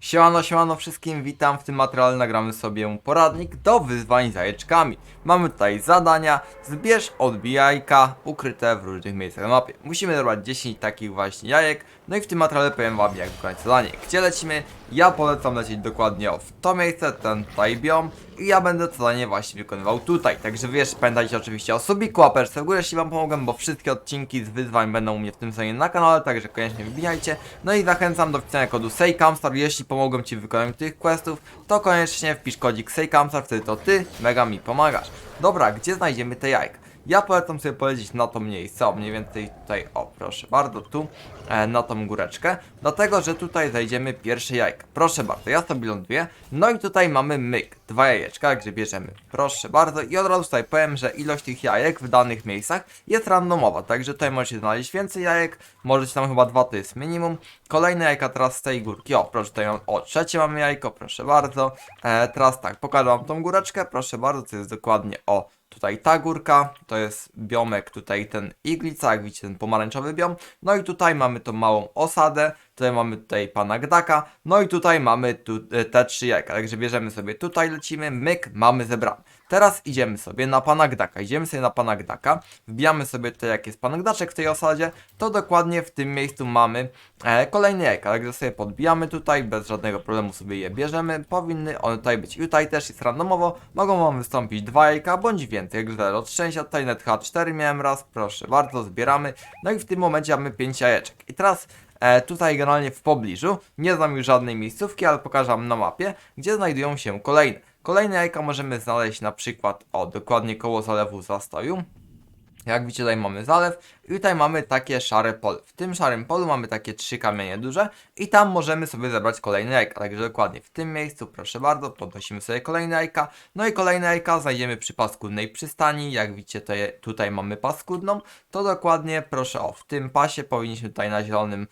Siemano, siemano wszystkim, witam w tym materiale nagramy sobie poradnik do wyzwań z jajeczkami. Mamy tutaj zadania, zbierz odbijajka ukryte w różnych miejscach na mapie. Musimy zebrać 10 takich właśnie jajek, no i w tym materiale powiem wam jak wykonać zadanie. Gdzie lecimy? Ja polecam lecieć dokładnie w to miejsce, ten tutaj biom ja będę to zadanie właśnie wykonywał tutaj. Także wiesz, pamiętajcie oczywiście o subiku, łapeczce w górę, jeśli wam pomogę, bo wszystkie odcinki z wyzwań będą u mnie w tym samym na kanale, także koniecznie wbijajcie. No i zachęcam do wpisania kodu SEJCAMSTAR, jeśli pomogłem ci w wykonaniu tych questów, to koniecznie wpisz kodzik SEJCAMSTAR, wtedy to ty mega mi pomagasz. Dobra, gdzie znajdziemy te jajka? Ja polecam sobie polecieć na to miejsce, o mniej więcej tutaj, o proszę bardzo, tu, e, na tą góreczkę, dlatego, że tutaj znajdziemy pierwsze jajka. Proszę bardzo, ja sobie ląduję, no i tutaj mamy myk, dwa jajeczka, gdzie bierzemy, proszę bardzo, i od razu tutaj powiem, że ilość tych jajek w danych miejscach jest randomowa, także tutaj możecie znaleźć więcej jajek, możecie tam chyba dwa, to jest minimum. Kolejne jajka teraz z tej górki, o proszę, tutaj mam, o trzecie mamy jajko, proszę bardzo, e, teraz tak, pokażę wam tą góreczkę, proszę bardzo, to jest dokładnie, o, Tutaj ta górka, to jest biomek, tutaj ten iglica, jak widzicie ten pomarańczowy biom. No i tutaj mamy tą małą osadę, tutaj mamy tutaj pana Gdaka, no i tutaj mamy tu, e, te trzy jajka. Także bierzemy sobie tutaj, lecimy, myk, mamy zebrane. Teraz idziemy sobie na pana Gdaka, idziemy sobie na pana Gdaka, wbijamy sobie tutaj jak jest pan Gdaczek w tej osadzie, to dokładnie w tym miejscu mamy e, kolejne jajka, także sobie podbijamy tutaj, bez żadnego problemu sobie je bierzemy, powinny one tutaj być. I tutaj też jest randomowo, mogą wam wystąpić dwa jajka, bądź więcej, jak od szczęścia, tutaj net H4 miałem raz, proszę bardzo, zbieramy, no i w tym momencie mamy 5 jajeczek. I teraz E, tutaj generalnie w pobliżu, nie znam już żadnej miejscówki, ale pokażę wam na mapie, gdzie znajdują się kolejne. Kolejne jajka możemy znaleźć na przykład, o, dokładnie koło zalewu zastoju. Jak widzicie, tutaj mamy zalew i tutaj mamy takie szare pole. W tym szarym polu mamy takie trzy kamienie duże i tam możemy sobie zebrać kolejne jajka. Także dokładnie w tym miejscu, proszę bardzo, podnosimy sobie kolejne jajka. No i kolejne jajka znajdziemy przy paskudnej przystani. Jak widzicie, tutaj mamy paskudną. To dokładnie, proszę, o, w tym pasie powinniśmy tutaj na zielonym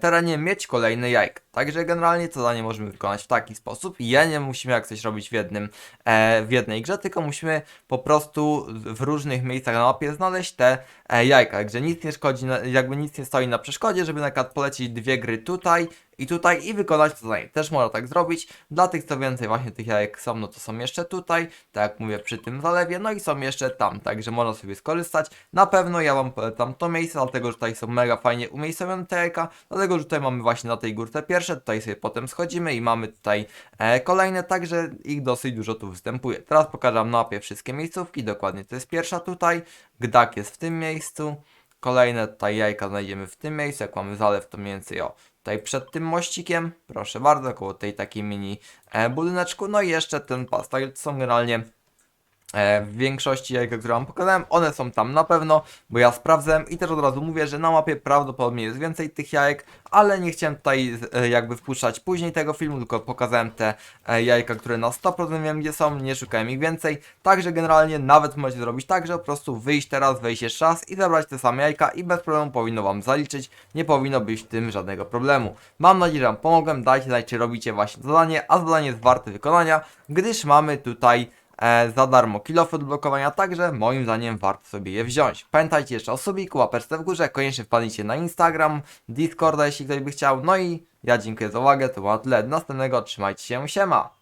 terenie mieć kolejne jajka. Także generalnie to zadanie możemy wykonać w taki sposób. Je nie musimy jak coś robić w jednym, e, w jednej grze, tylko musimy po prostu w różnych miejscach na mapie znaleźć te e, jajka. Także nic nie szkodzi, jakby nic nie stoi na przeszkodzie, żeby na przykład polecić dwie gry tutaj i tutaj i wykonać to zadanie. Też można tak zrobić. Dla tych, co więcej właśnie tych jajek są, no to są jeszcze tutaj, tak jak mówię, przy tym zalewie, no i są jeszcze tam, także można sobie skorzystać. Na pewno ja Wam polecam to miejsce, dlatego, że tutaj są mega fajnie umiejscowione te jajka, dlatego, że tutaj mamy właśnie na tej górce pierwsze, tutaj sobie potem schodzimy i mamy tutaj e, kolejne, także ich dosyć dużo tu występuje. Teraz pokażę na mapie wszystkie miejscówki, dokładnie to jest pierwsza tutaj, Gdak jest w tym miejscu, Kolejne tutaj jajka znajdziemy w tym miejscu, jak mamy zalew to mniej więcej o tutaj przed tym mościkiem, proszę bardzo, koło tej takiej mini e, budyneczku, no i jeszcze ten pas, to są generalnie w większości jajek, które wam pokazałem, one są tam na pewno, bo ja sprawdzałem i też od razu mówię, że na mapie prawdopodobnie jest więcej tych jajek, ale nie chciałem tutaj e, jakby wpuszczać później tego filmu, tylko pokazałem te e, jajka, które na 100% wiem gdzie są, nie szukałem ich więcej, także generalnie nawet możecie zrobić tak, że po prostu wyjść teraz, wejść jeszcze raz i zabrać te same jajka i bez problemu powinno wam zaliczyć, nie powinno być w tym żadnego problemu. Mam nadzieję, że wam pomogłem, dajcie znać, czy robicie właśnie zadanie, a zadanie jest warte wykonania, gdyż mamy tutaj e, za darmo kilofy do blokowania, także moim zdaniem warto sobie je wziąć. Pamiętajcie jeszcze o subiku, łapeczce w górze, koniecznie wpadnijcie na Instagram, Discorda, jeśli ktoś by chciał, no i ja dziękuję za uwagę, to było na tyle, do następnego, trzymajcie się, siema!